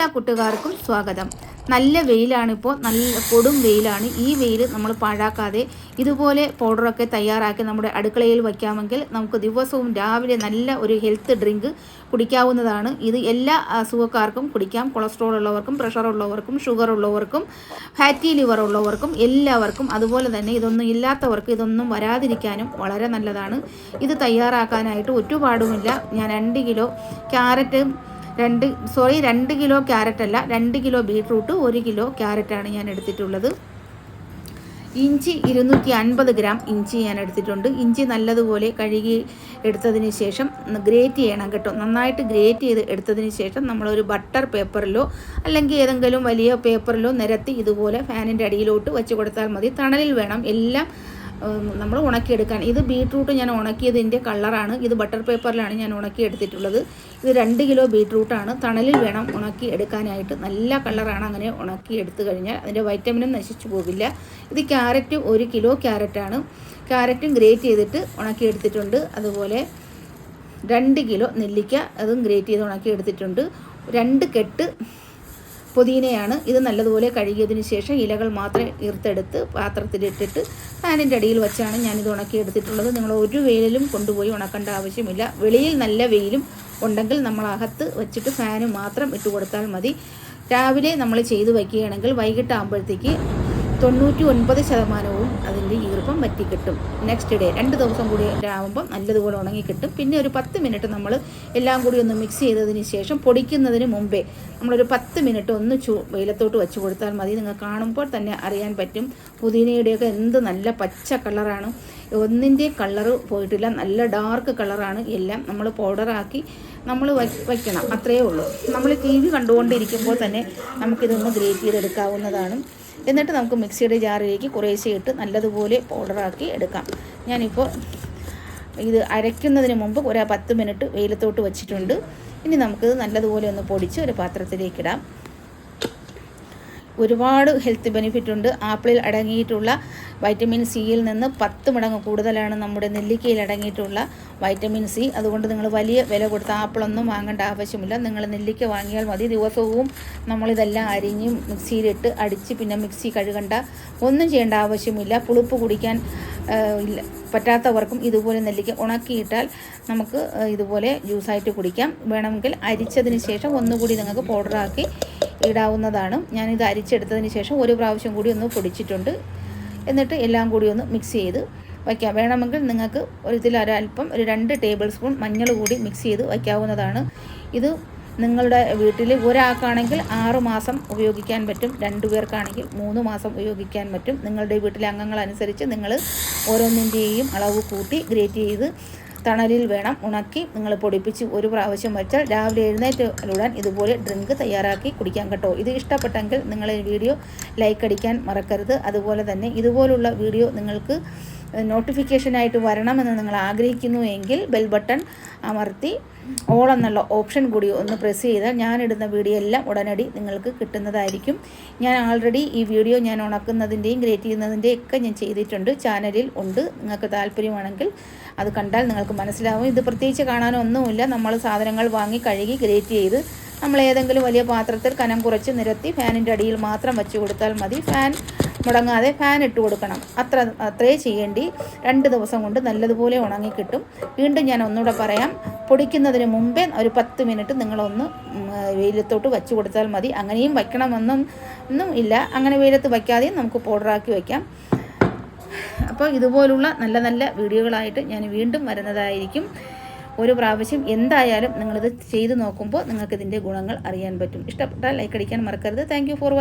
എല്ലാ കൂട്ടുകാർക്കും സ്വാഗതം. നല്ല വെയിലാണ് ഇപ്പോൾ. നല്ല കൊടും വെയിലാണ്. ഈ വെയിൽ നമ്മൾ പാഴാക്കാതെ ഇതുപോലെ പൗഡറൊക്കെ തയ്യാറാക്കി നമ്മുടെ അടുക്കളയിൽ വയ്ക്കാമെങ്കിൽ നമുക്ക് ദിവസവും രാവിലെ നല്ല ഒരു ഹെൽത്ത് ഡ്രിങ്ക് കുടിക്കാവുന്നതാണ്. ഇത് എല്ലാ അസുഖക്കാർക്കും കുടിക്കാം. കൊളസ്ട്രോൾ ഉള്ളവർക്കും പ്രഷർ ഉള്ളവർക്കും ഷുഗർ ഉള്ളവർക്കും ഫാറ്റി ലിവർ ഉള്ളവർക്കും എല്ലാവർക്കും അതുപോലെ തന്നെ ഇതൊന്നും ഇല്ലാത്തവർക്ക് ഇതൊന്നും വരാതിരിക്കാനും വളരെ നല്ലതാണ്. ഇത് തയ്യാറാക്കാനായിട്ട് ഒരുപാടുമില്ല ഞാൻ രണ്ട് കിലോ ക്യാരറ്റും രണ്ട് സോറി രണ്ട് കിലോ ക്യാരറ്റ് അല്ല രണ്ട് കിലോ ബീട്രൂട്ട് ഒരു കിലോ ക്യാരറ്റാണ് ഞാൻ എടുത്തിട്ടുള്ളത്. ഇഞ്ചി ഇരുന്നൂറ്റി അൻപത് ഗ്രാം ഇഞ്ചി ഞാൻ എടുത്തിട്ടുണ്ട്. ഇഞ്ചി നല്ലതുപോലെ കഴുകി എടുത്തതിന് ശേഷം ഗ്രേറ്റ് ചെയ്യണം കേട്ടോ. നന്നായിട്ട് ഗ്രേറ്റ് ചെയ്ത് എടുത്തതിന് ശേഷം നമ്മളൊരു ബട്ടർ പേപ്പറിലോ അല്ലെങ്കിൽ ഏതെങ്കിലും വലിയ പേപ്പറിലോ നിരത്തി ഇതുപോലെ ഫാനിന്റെ അടിയിലോട്ട് വെച്ച് കൊടുത്താൽ മതി. തണലിൽ വേണം. എല്ലാം നമ്മൾ ഉണക്കിയെടുക്കാൻ. ഇത് ബീട്രൂട്ട് ഞാൻ ഉണക്കിയതിന്റെ കളറാണ്. ഇത് ബട്ടർ പേപ്പറിലാണ് ഞാൻ ഉണക്കി എടുത്തിട്ടുള്ളത് ഇത് രണ്ട് കിലോ ബീട്രൂട്ടാണ്. തണലിൽ വേണം ഉണക്കി എടുക്കാനായിട്ട് നല്ല കളറാണ് അങ്ങനെ ഉണക്കി എടുത്തു കഴിഞ്ഞാൽ. അതിന്റെ വൈറ്റമിനും നശിച്ചു പോകില്ല ഇത് ക്യാരറ്റ് ഒരു കിലോ ക്യാരറ്റാണ്. ക്യാരറ്റും ഗ്രേറ്റ് ചെയ്തിട്ട് ഉണക്കി എടുത്തിട്ടുണ്ട് അതുപോലെ രണ്ട് കിലോ നെല്ലിക്ക അതും ഗ്രേറ്റ് ചെയ്ത് ഉണക്കി എടുത്തിട്ടുണ്ട് രണ്ട് കെട്ട് പുതിനയാണ്. ഇത് നല്ലതുപോലെ കഴുകിയതിന് ശേഷം ഇലകൾ മാത്രം ഈർത്തെടുത്ത് പാത്രത്തിലിട്ടിട്ട് ഫാനിന്റെ അടിയിൽ വെച്ചാണ് ഞാനിത് ഉണക്കി എടുത്തിട്ടുള്ളത് നിങ്ങൾ ഒരു വെയിലും കൊണ്ടുപോയി ഉണക്കേണ്ട ആവശ്യമില്ല. വെളിയിൽ നല്ല വെയിലും ഉണ്ടെങ്കിൽ നമ്മൾ അകത്ത് വെച്ചിട്ട് ഫാന് മാത്രം ഇട്ട് കൊടുത്താൽ മതി. രാവിലെ നമ്മൾ ചെയ്ത് വയ്ക്കുകയാണെങ്കിൽ വൈകിട്ടാകുമ്പോഴത്തേക്ക് തൊണ്ണൂറ്റി ഒൻപത് ശതമാനവും അതിന്റെ ഈർപ്പം വറ്റിക്കിട്ടും. നെക്സ്റ്റ് ഡേ രണ്ട് ദിവസം കൂടി ആകുമ്പം നല്ലതുപോലെ ഉണങ്ങി കിട്ടും പിന്നെ ഒരു പത്ത് മിനിറ്റ് നമ്മൾ എല്ലാം കൂടി ഒന്ന് മിക്സ് ചെയ്തതിന് ശേഷം പൊടിക്കുന്നതിന് മുമ്പേ നമ്മളൊരു പത്ത് മിനിറ്റ് ഒന്ന് ചൂ വെയിലത്തോട്ട് വെച്ച് കൊടുത്താൽ മതി. നിങ്ങൾ കാണുമ്പോൾ തന്നെ അറിയാൻ പറ്റും പുതിനയുടെയൊക്കെ എന്ത് നല്ല പച്ച കളറാണ്. ഒന്നിന്റെ കളറ് പോയിട്ടില്ല. നല്ല ഡാർക്ക് കളറാണ്. എല്ലാം നമ്മൾ പൗഡറാക്കി നമ്മൾ വയ്ക്കണം. അത്രയേ ഉള്ളൂ. നമ്മൾ ടി വി കണ്ടുകൊണ്ടിരിക്കുമ്പോൾ തന്നെ നമുക്കിതൊന്ന് ഗ്രേറ്റ് ചെയ്തെടുക്കാവുന്നതാണ്. എന്നിട്ട് നമുക്ക് മിക്സിയുടെ ജാറിലേക്ക് കുറേശ്ശെ ഇട്ട് നല്ലതുപോലെ പൗഡറാക്കി എടുക്കാം. ഞാനിപ്പോൾ ഇത് അരയ്ക്കുന്നതിന് മുമ്പ് ഒരു പത്ത് മിനിറ്റ് വെയിലത്തോട്ട് വെച്ചിട്ടുണ്ട്. ഇനി നമുക്കിത് നല്ലതുപോലെ ഒന്ന് പൊടിച്ച് ഒരു പാത്രത്തിലേക്ക് ഇടാം. ഒരുപാട് ഹെൽത്ത് ബെനിഫിറ്റ് ഉണ്ട്. ആപ്പിളിൽ അടങ്ങിയിട്ടുള്ള വൈറ്റമിൻ സിയിൽ നിന്ന് പത്ത് മടങ്ങ് കൂടുതലാണ് നമ്മുടെ നെല്ലിക്കയിൽ അടങ്ങിയിട്ടുള്ള വൈറ്റമിൻ സി അതുകൊണ്ട് നിങ്ങൾ വലിയ വില കൊടുത്ത ആപ്പിളൊന്നും വാങ്ങേണ്ട ആവശ്യമില്ല. നിങ്ങൾ നെല്ലിക്ക വാങ്ങിയാൽ മതി. ദിവസവും നമ്മളിതെല്ലാം അരിഞ്ഞ് മിക്സിയിലിട്ട് അടിച്ച് പിന്നെ മിക്സി കഴുകണ്ട. ഒന്നും ചെയ്യേണ്ട ആവശ്യമില്ല. പുളിപ്പ് കുടിക്കാൻ ഇല്ല പറ്റാത്തവർക്കും ഇതുപോലെ നെല്ലിക്ക ഉണക്കിയിട്ടാൽ നമുക്ക് ഇതുപോലെ ജ്യൂസായിട്ട് കുടിക്കാം. വേണമെങ്കിൽ അരിച്ചതിന് ശേഷം ഒന്നുകൂടി നിങ്ങൾക്ക് പൗഡറാക്കി ഇടാവുന്നതാണ്. ഞാനിത് അരിച്ചെടുത്തതിന് ശേഷം ഒരു പ്രാവശ്യം കൂടി ഒന്ന് പൊടിച്ചിട്ടുണ്ട്. എന്നിട്ട് എല്ലാം കൂടി ഒന്ന് മിക്സ് ചെയ്ത് വയ്ക്കാം. വേണമെങ്കിൽ നിങ്ങൾക്ക് ഒരു ഇതിൽ ഒരല്പം ഒരു രണ്ട് ടേബിൾ സ്പൂൺ മഞ്ഞൾ കൂടി മിക്സ് ചെയ്ത് വയ്ക്കാവുന്നതാണ്. ഇത് നിങ്ങളുടെ വീട്ടിൽ ഒരാൾക്കാണെങ്കിൽ ആറ് മാസം ഉപയോഗിക്കാൻ പറ്റും രണ്ടു പേർക്കാണെങ്കിൽ മൂന്ന് മാസം ഉപയോഗിക്കാൻ പറ്റും. നിങ്ങളുടെ വീട്ടിലെ അംഗങ്ങളനുസരിച്ച് നിങ്ങൾ ഓരോന്നിന്റെയും അളവ് കൂട്ടി ഗ്രേറ്റ് ചെയ്ത് തണലിൽ വേണം ഉണക്കി നിങ്ങൾ പൊടിപ്പിച്ച് ഒരു പ്രാവശ്യം വെച്ചാൽ രാവിലെ എഴുന്നേറ്റുടൻ ഇതുപോലെ ഡ്രിങ്ക് തയ്യാറാക്കി കുടിക്കാൻ കേട്ടോ. ഇത് ഇഷ്ടപ്പെട്ടെങ്കിൽ നിങ്ങൾ വീഡിയോ ലൈക്ക് അടിക്കാൻ മറക്കരുത്. അതുപോലെ തന്നെ ഇതുപോലുള്ള വീഡിയോ നിങ്ങൾക്ക് നോട്ടിഫിക്കേഷനായിട്ട് വരണമെന്ന് നിങ്ങൾ ആഗ്രഹിക്കുന്നു എങ്കിൽ ബെൽ ബട്ടൺ അമർത്തി ഓൾ എന്നുള്ള ഓപ്ഷൻ കൂടി ഒന്ന് പ്രസ് ചെയ്താൽ ഞാനിടുന്ന വീഡിയോ എല്ലാം ഉടനടി നിങ്ങൾക്ക് കിട്ടുന്നതായിരിക്കും. ഞാൻ ആൾറെഡി ഈ വീഡിയോ ഞാൻ ഉണക്കുന്നതിന്റെയും ഗ്രേറ്റ് ചെയ്യുന്നതിന്റെയും ഒക്കെ ഞാൻ ചെയ്തിട്ടുണ്ട്. ചാനലിൽ ഉണ്ട്. നിങ്ങൾക്ക് താല്പര്യമാണെങ്കിൽ അത് കണ്ടാൽ നിങ്ങൾക്ക് മനസ്സിലാവും. ഇത് പ്രത്യേകിച്ച് കാണാനൊന്നുമില്ല. നമ്മൾ സാധനങ്ങൾ വാങ്ങി കഴുകി ഗ്രേറ്റ് ചെയ്ത് നമ്മൾ ഏതെങ്കിലും വലിയ പാത്രത്തിൽ കനം കുറച്ച് നിരത്തി ഫാനിന്റെ അടിയിൽ മാത്രം വെച്ച് കൊടുത്താൽ മതി. ഫാൻ മുടങ്ങാതെ ഫാൻ ഇട്ട് കൊടുക്കണം. അത്ര അത്രേ ചെയ്യേണ്ടി. രണ്ട് ദിവസം കൊണ്ട് നല്ലതുപോലെ ഉണങ്ങി കിട്ടും. വീണ്ടും ഞാൻ ഒന്നുകൂടെ പറയാം. പൊടിക്കുന്നതിന് മുമ്പേ ഒരു പത്ത് മിനിറ്റ് നിങ്ങളൊന്ന് വെയിലത്തോട്ട് വെച്ച് കൊടുത്താൽ മതി. അങ്ങനെയും വയ്ക്കണമെന്നും ഒന്നും ഇല്ല. അങ്ങനെ വെയിലത്ത് വയ്ക്കാതെയും നമുക്ക് പൗഡറാക്കി വയ്ക്കാം. അപ്പോൾ ഇതുപോലുള്ള നല്ല നല്ല വീഡിയോകളായിട്ട് ഞാൻ വീണ്ടും വരുന്നതായിരിക്കും. ഒരു പ്രാവശ്യം എന്തായാലും നിങ്ങളിത് ചെയ്തു നോക്കുമ്പോൾ നിങ്ങൾക്കിതിന്റെ ഗുണങ്ങൾ അറിയാൻ പറ്റും. ഇഷ്ടപ്പെട്ടാൽ ലൈക്ക് അടിക്കാൻ മറക്കരുത്. Thank for